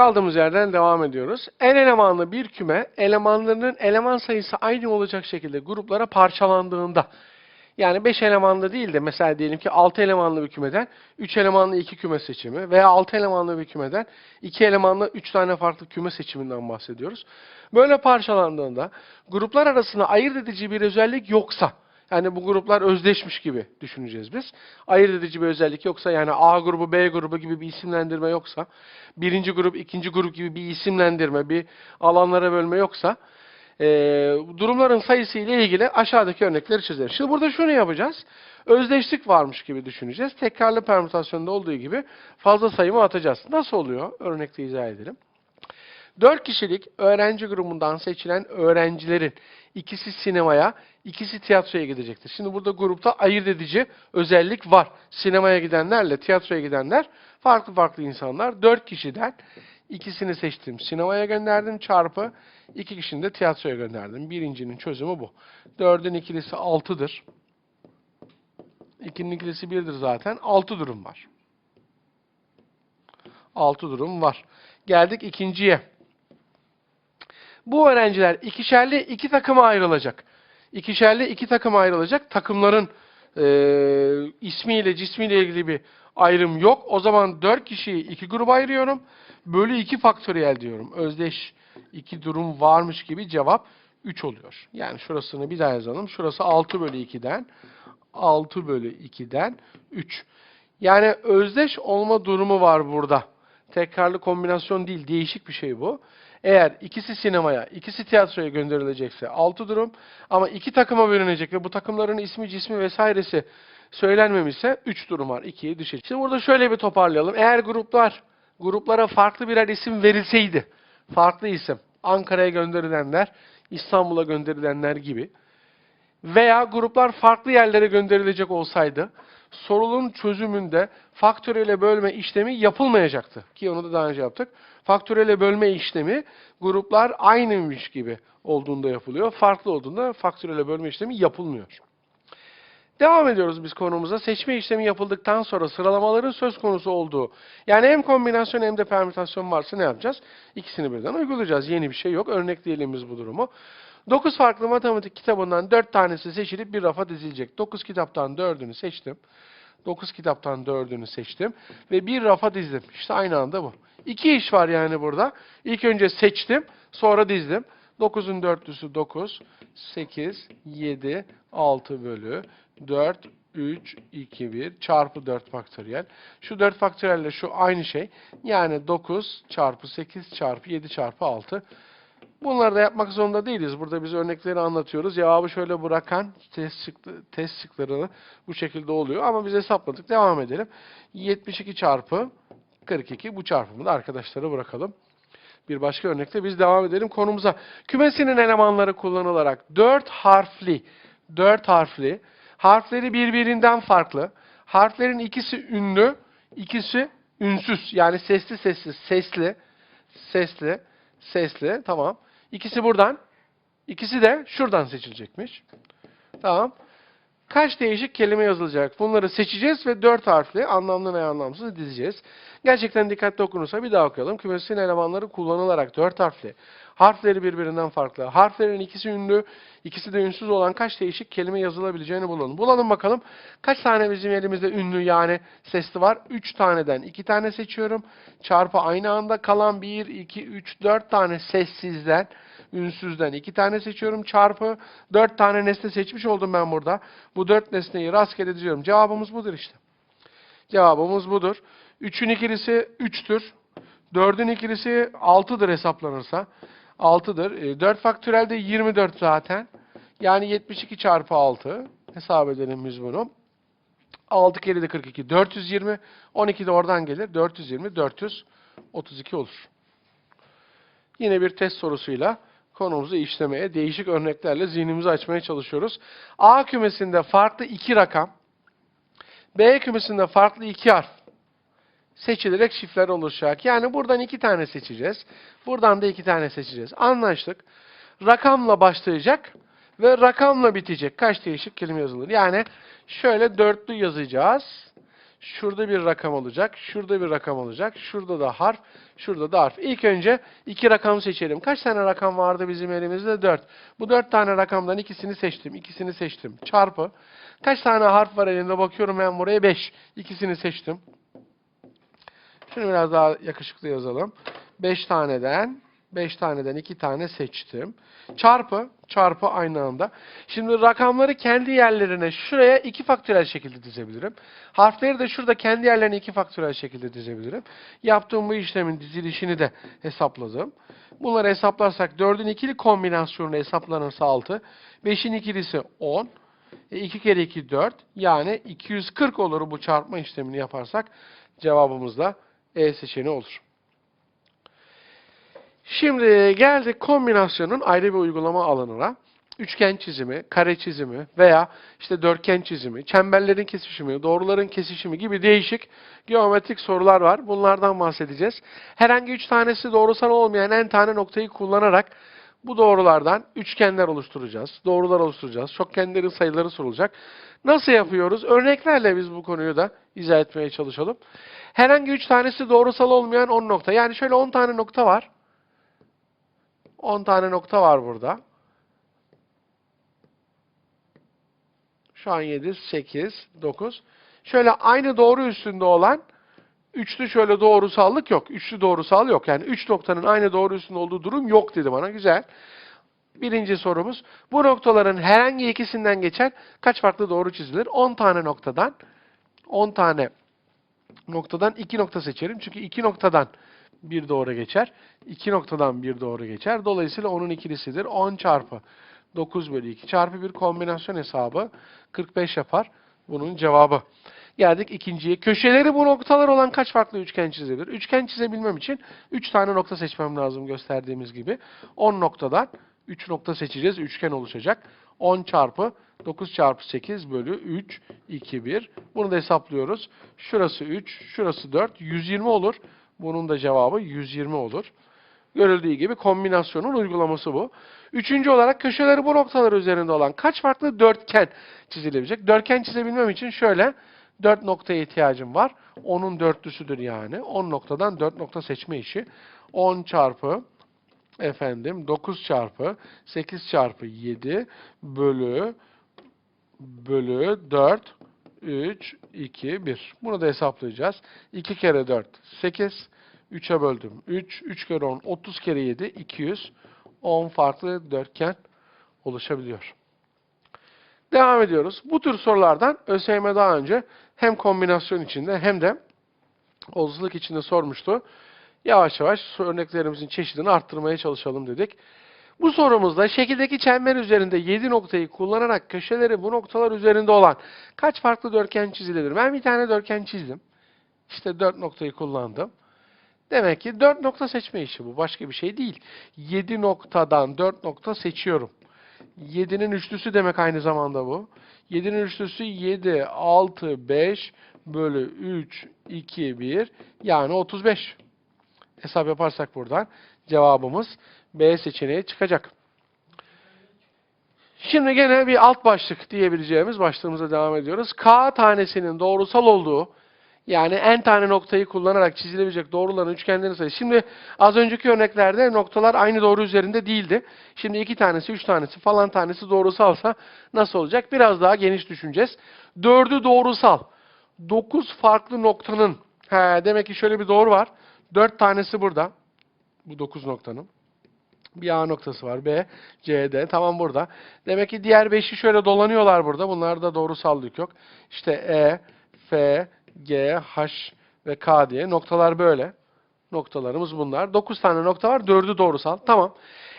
Kaldığımız yerden devam ediyoruz. En elemanlı bir küme elemanlarının eleman sayısı aynı olacak şekilde gruplara parçalandığında yani 5 elemanlı değil de mesela diyelim ki 6 elemanlı bir kümeden 3 elemanlı 2 küme seçimi veya 6 elemanlı bir kümeden 2 elemanlı 3 tane farklı küme seçiminden bahsediyoruz. Böyle parçalandığında gruplar arasında ayırt edici bir özellik yoksa yani bu gruplar özdeşmiş gibi düşüneceğiz biz. Ayırt edici bir özellik yoksa yani A grubu B grubu gibi bir isimlendirme yoksa, birinci grup ikinci grup gibi bir isimlendirme, bir alanlara bölme yoksa e, durumların sayısı ile ilgili aşağıdaki örnekleri çözeriz. Şimdi burada şunu yapacağız. Özdeşlik varmış gibi düşüneceğiz. Tekrarlı permütasyonda olduğu gibi fazla sayımı atacağız. Nasıl oluyor? Örnekte izah edelim. 4 kişilik öğrenci grubundan seçilen öğrencilerin ikisi sinemaya, ikisi tiyatroya gidecektir. Şimdi burada grupta ayırt edici özellik var. Sinemaya gidenlerle tiyatroya gidenler farklı farklı insanlar. 4 kişiden ikisini seçtim. Sinemaya gönderdim çarpı iki kişinin de tiyatroya gönderdim. Birincinin çözümü bu. 4'ün ikilisi 6'dır. 2'nin ikilisi 1'dir zaten. 6 durum var. 6 durum var. Geldik ikinciye. Bu öğrenciler ikişerli iki takıma ayrılacak. İkişerli iki takıma ayrılacak. Takımların e, ismiyle cismiyle ilgili bir ayrım yok. O zaman 4 kişiyi iki gruba ayırıyorum. Bölü 2 faktöriyel diyorum. Özdeş iki durum varmış gibi cevap 3 oluyor. Yani şurasını bir daha yazalım. Şurası 6 bölü 2'den 6 bölü 2'den 3. Yani özdeş olma durumu var burada. Tekrarlı kombinasyon değil, değişik bir şey bu. Eğer ikisi sinemaya, ikisi tiyatroya gönderilecekse 6 durum ama iki takıma bölünecek ve bu takımların ismi, cismi vesairesi söylenmemişse 3 durum var. 2'ye düşecek. Şimdi burada şöyle bir toparlayalım. Eğer gruplar, gruplara farklı birer isim verilseydi, farklı isim, Ankara'ya gönderilenler, İstanbul'a gönderilenler gibi veya gruplar farklı yerlere gönderilecek olsaydı sorunun çözümünde faktörele bölme işlemi yapılmayacaktı. Ki onu da daha önce yaptık. Faktörele bölme işlemi gruplar aynıymış gibi olduğunda yapılıyor. Farklı olduğunda faktörele bölme işlemi yapılmıyor. Devam ediyoruz biz konumuza. Seçme işlemi yapıldıktan sonra sıralamaların söz konusu olduğu, yani hem kombinasyon hem de permütasyon varsa ne yapacağız? İkisini birden uygulayacağız. Yeni bir şey yok. Örnekleyelim biz bu durumu. 9 farklı matematik kitabından 4 tanesi seçilip bir rafa dizilecek. 9 kitaptan 4'ünü seçtim. 9 kitaptan 4'ünü seçtim ve bir rafa dizdim. İşte aynı anda bu. İki iş var yani burada. İlk önce seçtim, sonra dizdim. 9'un dörtlüsü 9, 8, 7, 6 bölü 4, 3, 2, 1 çarpı 4 faktöriyel. Şu 4 faktöriyelle şu aynı şey. Yani 9 çarpı 8 çarpı 7 çarpı 6. Bunları da yapmak zorunda değiliz. Burada biz örnekleri anlatıyoruz. Cevabı şöyle bırakan test, şıkları bu şekilde oluyor. Ama biz hesapladık. Devam edelim. 72 çarpı 42 bu çarpımı da arkadaşlara bırakalım. Bir başka örnekte biz devam edelim konumuza. Kümesinin elemanları kullanılarak 4 harfli, 4 harfli, harfleri birbirinden farklı, harflerin ikisi ünlü, ikisi ünsüz yani sesli sessiz, sesli, sesli, sesli, tamam. İkisi buradan, ikisi de şuradan seçilecekmiş. Tamam. Kaç değişik kelime yazılacak? Bunları seçeceğiz ve dört harfli anlamlı ve anlamsız dizeceğiz. Gerçekten dikkatli okunursa bir daha okuyalım. Kümesin elemanları kullanılarak dört harfli. Harfleri birbirinden farklı. Harflerin ikisi ünlü, ikisi de ünsüz olan kaç değişik kelime yazılabileceğini bulalım. Bulalım bakalım. Kaç tane bizim elimizde ünlü yani sesli var? Üç taneden iki tane seçiyorum. Çarpı aynı anda kalan bir, iki, üç, dört tane sessizden ünsüzden iki tane seçiyorum. Çarpı dört tane nesne seçmiş oldum ben burada. Bu dört nesneyi rastgele diziyorum. Cevabımız budur işte. Cevabımız budur. Üçün ikilisi üçtür. Dördün ikilisi altıdır hesaplanırsa. Altıdır. E, dört faktörel de 24 zaten. Yani 72 çarpı 6. Hesap edelim biz bunu. 6 kere de 42. 420. 12 de oradan gelir. 420. 432 olur. Yine bir test sorusuyla konumuzu işlemeye, değişik örneklerle zihnimizi açmaya çalışıyoruz. A kümesinde farklı iki rakam, B kümesinde farklı iki harf seçilerek şifreler oluşacak. Yani buradan iki tane seçeceğiz. Buradan da iki tane seçeceğiz. Anlaştık. Rakamla başlayacak ve rakamla bitecek. Kaç değişik kelime yazılır? Yani şöyle dörtlü yazacağız. Şurada bir rakam olacak, şurada bir rakam olacak, şurada da harf, şurada da harf. İlk önce iki rakam seçelim. Kaç tane rakam vardı bizim elimizde? 4. Bu 4 tane rakamdan ikisini seçtim, ikisini seçtim. Çarpı. Kaç tane harf var elimde bakıyorum ben buraya? 5. İkisini seçtim. Şunu biraz daha yakışıklı yazalım. 5 taneden 5 taneden 2 tane seçtim. Çarpı, çarpı aynı anda. Şimdi rakamları kendi yerlerine şuraya iki faktörel şekilde dizebilirim. Harfleri de şurada kendi yerlerine iki faktörel şekilde dizebilirim. Yaptığım bu işlemin dizilişini de hesapladım. Bunları hesaplarsak 4'ün ikili kombinasyonu hesaplanırsa 6. 5'in ikilisi 10. E 2 kere 2 4. Yani 240 olur bu çarpma işlemini yaparsak. Cevabımız da E seçeneği olur. Şimdi geldik kombinasyonun ayrı bir uygulama alanına. Üçgen çizimi, kare çizimi veya işte dörtgen çizimi, çemberlerin kesişimi, doğruların kesişimi gibi değişik geometrik sorular var. Bunlardan bahsedeceğiz. Herhangi üç tanesi doğrusal olmayan en tane noktayı kullanarak bu doğrulardan üçgenler oluşturacağız, doğrular oluşturacağız, çokgenlerin sayıları sorulacak. Nasıl yapıyoruz? Örneklerle biz bu konuyu da izah etmeye çalışalım. Herhangi üç tanesi doğrusal olmayan 10 nokta. Yani şöyle 10 tane nokta var. 10 tane nokta var burada. Şu an 7, 8, 9. Şöyle aynı doğru üstünde olan üçlü şöyle doğrusallık yok. Üçlü doğrusal yok. Yani üç noktanın aynı doğru üstünde olduğu durum yok dedi bana. Güzel. Birinci sorumuz. Bu noktaların herhangi ikisinden geçen kaç farklı doğru çizilir? 10 tane noktadan 10 tane noktadan 2 nokta seçerim. Çünkü 2 noktadan bir doğru geçer. 2 noktadan bir doğru geçer. Dolayısıyla onun ikilisidir. 10 çarpı 9 bölü 2 çarpı bir kombinasyon hesabı 45 yapar. Bunun cevabı. Geldik ikinciye. Köşeleri bu noktalar olan kaç farklı üçgen çizilir? Üçgen çizebilmem için 3 tane nokta seçmem lazım gösterdiğimiz gibi. 10 noktadan 3 nokta seçeceğiz. Üçgen oluşacak. 10 çarpı 9 çarpı 8 bölü 3, 2, 1. Bunu da hesaplıyoruz. Şurası 3, şurası 4. 120 olur. Bunun da cevabı 120 olur. Görüldüğü gibi kombinasyonun uygulaması bu. Üçüncü olarak köşeleri bu noktalar üzerinde olan kaç farklı dörtgen çizilebilecek? Dörtgen çizebilmem için şöyle 4 noktaya ihtiyacım var. 10'un dörtlüsüdür yani. 10 noktadan 4 nokta seçme işi. 10 çarpı efendim 9 çarpı 8 çarpı 7 bölü bölü 4 3 2 1. Bunu da hesaplayacağız. 2 kere 4 8 3'e böldüm. 3 3 kere 10 30 kere 7 200 10 farklı dörtgen oluşabiliyor. Devam ediyoruz. Bu tür sorulardan ÖSYM daha önce hem kombinasyon içinde hem de olasılık içinde sormuştu. Yavaş yavaş örneklerimizin çeşidini arttırmaya çalışalım dedik. Bu sorumuzda şekildeki çember üzerinde 7 noktayı kullanarak köşeleri bu noktalar üzerinde olan kaç farklı dörtgen çizilebilir? Ben bir tane dörtgen çizdim. İşte 4 noktayı kullandım. Demek ki 4 nokta seçme işi bu. Başka bir şey değil. 7 noktadan 4 nokta seçiyorum. 7'nin üçlüsü demek aynı zamanda bu. 7'nin üçlüsü 7, 6, 5 bölü 3, 2, 1 yani 35. Hesap yaparsak buradan cevabımız B seçeneği çıkacak. Şimdi gene bir alt başlık diyebileceğimiz başlığımıza devam ediyoruz. K tanesinin doğrusal olduğu yani n tane noktayı kullanarak çizilebilecek doğruların üçgenlerin sayısı. Şimdi az önceki örneklerde noktalar aynı doğru üzerinde değildi. Şimdi iki tanesi, üç tanesi falan tanesi doğrusalsa nasıl olacak? Biraz daha geniş düşüneceğiz. Dördü doğrusal. Dokuz farklı noktanın, he, demek ki şöyle bir doğru var. Dört tanesi burada. Bu dokuz noktanın. Bir A noktası var. B, C, D. Tamam burada. Demek ki diğer beşi şöyle dolanıyorlar burada. Bunlarda doğrusallık yok. İşte E, F, G, H ve K diye noktalar böyle. Noktalarımız bunlar. 9 tane nokta var. 4'ü doğrusal. Tamam.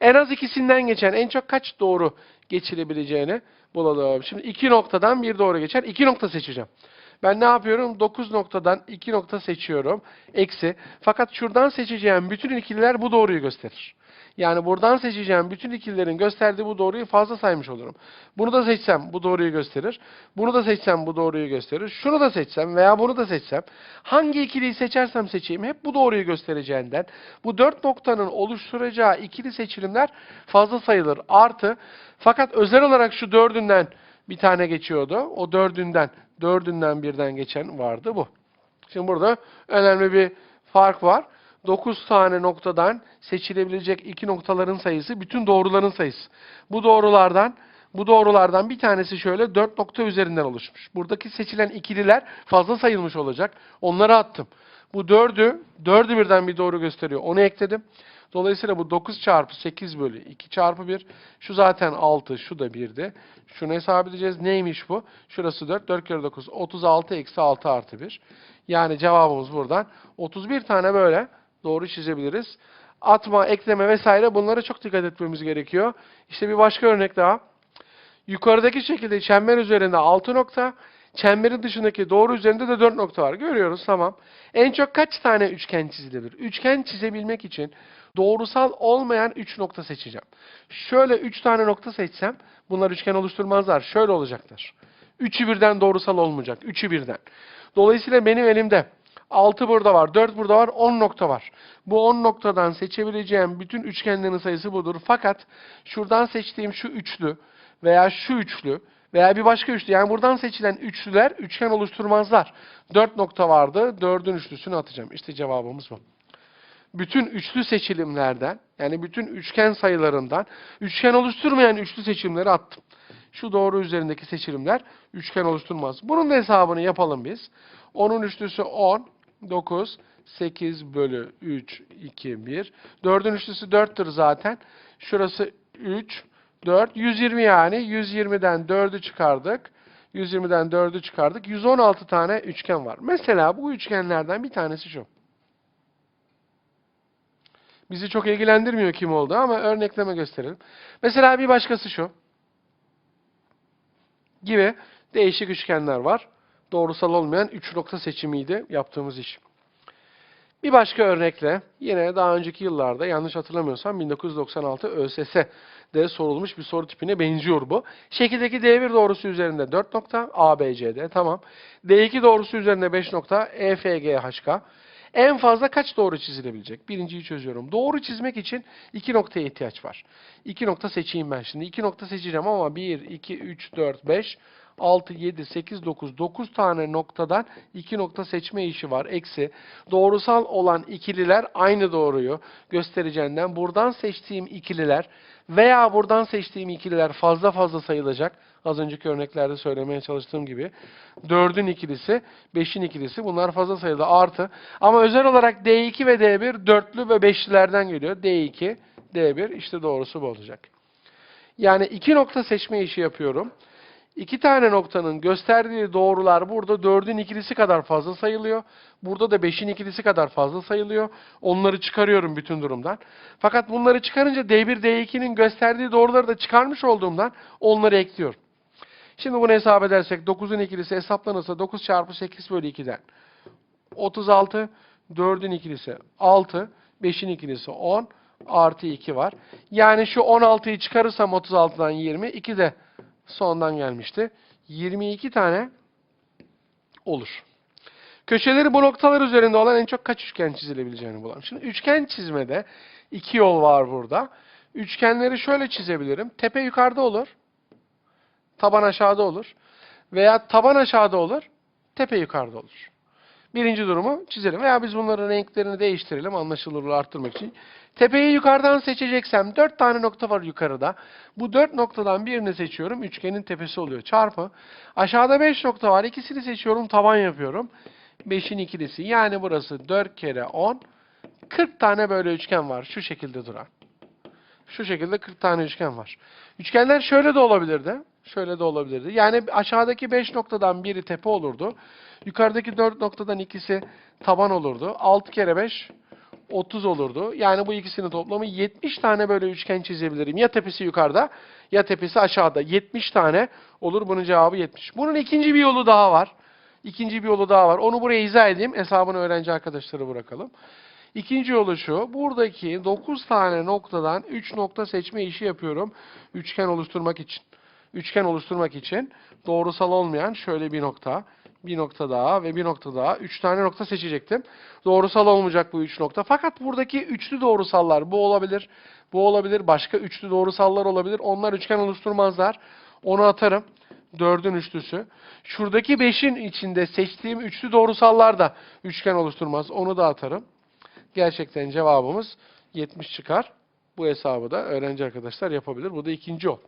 En az ikisinden geçen en çok kaç doğru geçilebileceğini bulalım. Şimdi iki noktadan bir doğru geçer. 2 nokta seçeceğim. Ben ne yapıyorum? 9 noktadan 2 nokta seçiyorum. Eksi. Fakat şuradan seçeceğim bütün ikililer bu doğruyu gösterir. Yani buradan seçeceğim bütün ikililerin gösterdiği bu doğruyu fazla saymış olurum. Bunu da seçsem bu doğruyu gösterir. Bunu da seçsem bu doğruyu gösterir. Şunu da seçsem veya bunu da seçsem hangi ikiliyi seçersem seçeyim hep bu doğruyu göstereceğinden bu dört noktanın oluşturacağı ikili seçilimler fazla sayılır. Artı fakat özel olarak şu dördünden bir tane geçiyordu. O dördünden, dördünden birden geçen vardı bu. Şimdi burada önemli bir fark var. 9 tane noktadan seçilebilecek iki noktaların sayısı bütün doğruların sayısı. Bu doğrulardan bu doğrulardan bir tanesi şöyle 4 nokta üzerinden oluşmuş. Buradaki seçilen ikililer fazla sayılmış olacak. Onları attım. Bu 4'ü, 4'ü birden bir doğru gösteriyor. Onu ekledim. Dolayısıyla bu 9 çarpı 8 bölü 2 çarpı 1. Şu zaten 6, şu da 1'di. Şunu hesap edeceğiz. Neymiş bu? Şurası 4, 4 kere 9, 36 eksi 6 artı 1. Yani cevabımız buradan 31 tane böyle doğru çizebiliriz. Atma, ekleme vesaire bunlara çok dikkat etmemiz gerekiyor. İşte bir başka örnek daha. Yukarıdaki şekilde çember üzerinde 6 nokta, çemberin dışındaki doğru üzerinde de 4 nokta var. Görüyoruz tamam. En çok kaç tane üçgen çizilebilir? Üçgen çizebilmek için doğrusal olmayan 3 nokta seçeceğim. Şöyle 3 tane nokta seçsem bunlar üçgen oluşturmazlar. Şöyle olacaklar. Üçü birden doğrusal olmayacak. Üçü birden. Dolayısıyla benim elimde 6 burada var, 4 burada var, 10 nokta var. Bu 10 noktadan seçebileceğim bütün üçgenlerin sayısı budur. Fakat şuradan seçtiğim şu üçlü veya şu üçlü veya bir başka üçlü yani buradan seçilen üçlüler üçgen oluşturmazlar. 4 nokta vardı, 4'ün üçlüsünü atacağım. İşte cevabımız bu. Bütün üçlü seçilimlerden yani bütün üçgen sayılarından üçgen oluşturmayan üçlü seçimleri attım. Şu doğru üzerindeki seçilimler üçgen oluşturmaz. Bunun da hesabını yapalım biz. 10'un üçlüsü 10, 9, 8 bölü 3, 2, 1. 4'ün üçlüsü 4'tür zaten. Şurası 3, 4, 120 yani. 120'den 4'ü çıkardık. 120'den 4'ü çıkardık. 116 tane üçgen var. Mesela bu üçgenlerden bir tanesi şu. Bizi çok ilgilendirmiyor kim oldu ama örnekleme gösterelim. Mesela bir başkası şu. Gibi değişik üçgenler var. Doğrusal olmayan 3 nokta seçimiydi yaptığımız iş. Bir başka örnekle yine daha önceki yıllarda yanlış hatırlamıyorsam 1996 ÖSS'de sorulmuş bir soru tipine benziyor bu. Şekildeki D1 doğrusu üzerinde 4 nokta ABCD tamam. D2 doğrusu üzerinde 5 nokta EFGHK. En fazla kaç doğru çizilebilecek? Birinciyi çözüyorum. Doğru çizmek için iki noktaya ihtiyaç var. İki nokta seçeyim ben şimdi. İki nokta seçeceğim ama 1, 2, 3, 4, 5, 6, 7, 8, 9, 9 tane noktadan iki nokta seçme işi var. Eksi doğrusal olan ikililer aynı doğruyu göstereceğinden buradan seçtiğim ikililer veya buradan seçtiğim ikililer fazla fazla sayılacak. Az önceki örneklerde söylemeye çalıştığım gibi. 4'ün ikilisi, 5'in ikilisi bunlar fazla sayıda artı. Ama özel olarak D2 ve D1 dörtlü ve beşlilerden geliyor. D2, D1 işte doğrusu bu olacak. Yani iki nokta seçme işi yapıyorum. İki tane noktanın gösterdiği doğrular burada dördün ikilisi kadar fazla sayılıyor. Burada da beşin ikilisi kadar fazla sayılıyor. Onları çıkarıyorum bütün durumdan. Fakat bunları çıkarınca D1, D2'nin gösterdiği doğruları da çıkarmış olduğumdan onları ekliyorum. Şimdi bunu hesap edersek 9'un ikilisi hesaplanırsa 9 çarpı 8 bölü 2'den 36, 4'ün ikilisi 6, 5'in ikilisi 10, artı 2 var. Yani şu 16'yı çıkarırsam 36'dan 20, 2 de sondan gelmişti. 22 tane olur. Köşeleri bu noktalar üzerinde olan en çok kaç üçgen çizilebileceğini bulalım. Şimdi üçgen çizmede iki yol var burada. Üçgenleri şöyle çizebilirim. Tepe yukarıda olur. Taban aşağıda olur. Veya taban aşağıda olur. Tepe yukarıda olur. Birinci durumu çizelim. Veya biz bunların renklerini değiştirelim anlaşılırlığı arttırmak için. Tepeyi yukarıdan seçeceksem dört tane nokta var yukarıda. Bu dört noktadan birini seçiyorum. Üçgenin tepesi oluyor. Çarpı. Aşağıda beş nokta var. İkisini seçiyorum. Taban yapıyorum. Beşin ikilisi. Yani burası 4 kere 10. 40 tane böyle üçgen var. Şu şekilde duran. Şu şekilde 40 tane üçgen var. Üçgenler şöyle de olabilirdi. Şöyle de olabilirdi. Yani aşağıdaki 5 noktadan biri tepe olurdu. Yukarıdaki 4 noktadan ikisi taban olurdu. 6 kere 5 30 olurdu. Yani bu ikisinin toplamı 70 tane böyle üçgen çizebilirim. Ya tepesi yukarıda ya tepesi aşağıda. 70 tane olur. Bunun cevabı 70. Bunun ikinci bir yolu daha var. İkinci bir yolu daha var. Onu buraya izah edeyim. Hesabını öğrenci arkadaşlara bırakalım. İkinci yolu şu. Buradaki 9 tane noktadan 3 nokta seçme işi yapıyorum. Üçgen oluşturmak için. Üçgen oluşturmak için doğrusal olmayan şöyle bir nokta, bir nokta daha ve bir nokta daha. Üç tane nokta seçecektim. Doğrusal olmayacak bu üç nokta. Fakat buradaki üçlü doğrusallar bu olabilir, bu olabilir. Başka üçlü doğrusallar olabilir. Onlar üçgen oluşturmazlar. Onu atarım. 4'ün üçlüsü. Şuradaki 5'in içinde seçtiğim üçlü doğrusallar da üçgen oluşturmaz. Onu da atarım. Gerçekten cevabımız 70 çıkar. Bu hesabı da öğrenci arkadaşlar yapabilir. Bu da ikinci yol.